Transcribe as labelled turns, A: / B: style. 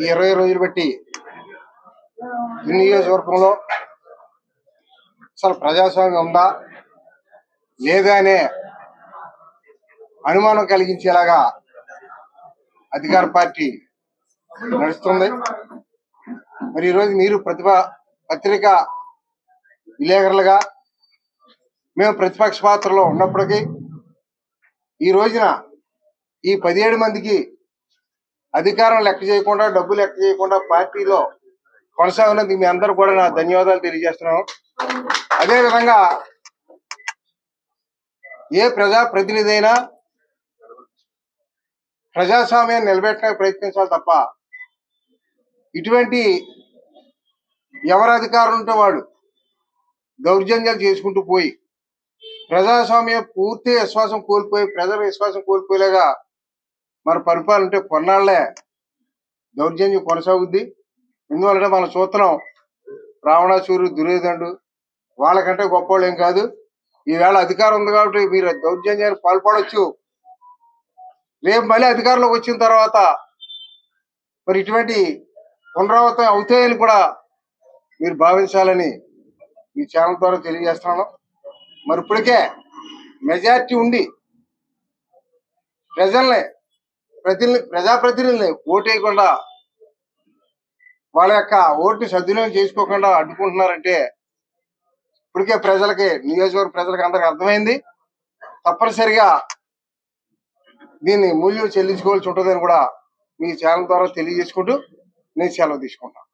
A: ఈ ఇరవై రోజులు బట్టి ఈ నియోజకవర్గంలో అసలు ప్రజాస్వామ్యం ఉందా? లేదా అనే అనుమానం కలిగించేలాగా అధికార పార్టీ నడుస్తుంది. మరి ఈరోజు మీరు ప్రతిభ పత్రిక విలేకరులుగా మేము ప్రతిపక్ష పాత్రలో ఉన్నప్పటికీ ఈ రోజున ఈ పదిహేడు మందికి అధికారం లెక్క చేయకుండా డబ్బు లెక్క చేయకుండా పార్టీలో కొనసాగినందుకు మీ అందరూ కూడా నా ధన్యవాదాలు తెలియజేస్తున్నాను. అదేవిధంగా ఏ ప్రజాప్రతినిధి అయినా ప్రజాస్వామ్యాన్ని నిలబెట్టడానికి ప్రయత్నించాలి తప్ప ఇటువంటి ఎవరు అధికారం ఉంటే వాడు దౌర్జన్యాలు చేసుకుంటూ పోయి ప్రజాస్వామ్యం పూర్తి విశ్వాసం కోల్పోయి ప్రజల విశ్వాసం కోల్పోయేలాగా మరి పరిపాలంటే కొన్నాళ్ళే దౌర్జన్యం కొనసాగుద్ది. ఎందువల్ల మనం చూస్తున్నాం రావణాసూరు దుర్యోధనుడు వాళ్ళకంటే గొప్పవాళ్ళు ఏం కాదు. ఈవేళ అధికారం ఉంది కాబట్టి మీరు దౌర్జన్యానికి పాల్పడవచ్చు రేపు మళ్ళీ అధికారంలోకి వచ్చిన తర్వాత మరి ఇటువంటి పునరావృతం అవుతాయని కూడా మీరు భావించాలని మీ ఛానల్ ద్వారా తెలియజేస్తున్నాను. మరి ఇప్పటికే మెజార్టీ ఉండి ప్రజల్ని ప్రతిని ప్రజాప్రతినిధుల్ని ఓటేయకుండా వాళ్ళ యొక్క ఓటు సద్వినియోగం చేసుకోకుండా అడ్డుకుంటున్నారంటే ఇప్పటికే ప్రజలకి నియోజకవర్గ ప్రజలకు అందరికి అర్థమైంది. తప్పనిసరిగా దీన్ని మూల్యం చెల్లించుకోవాల్సి ఉంటుందని కూడా మీ ఛానల్ ద్వారా తెలియజేసుకుంటూ నేను సెలవు తీసుకుంటాను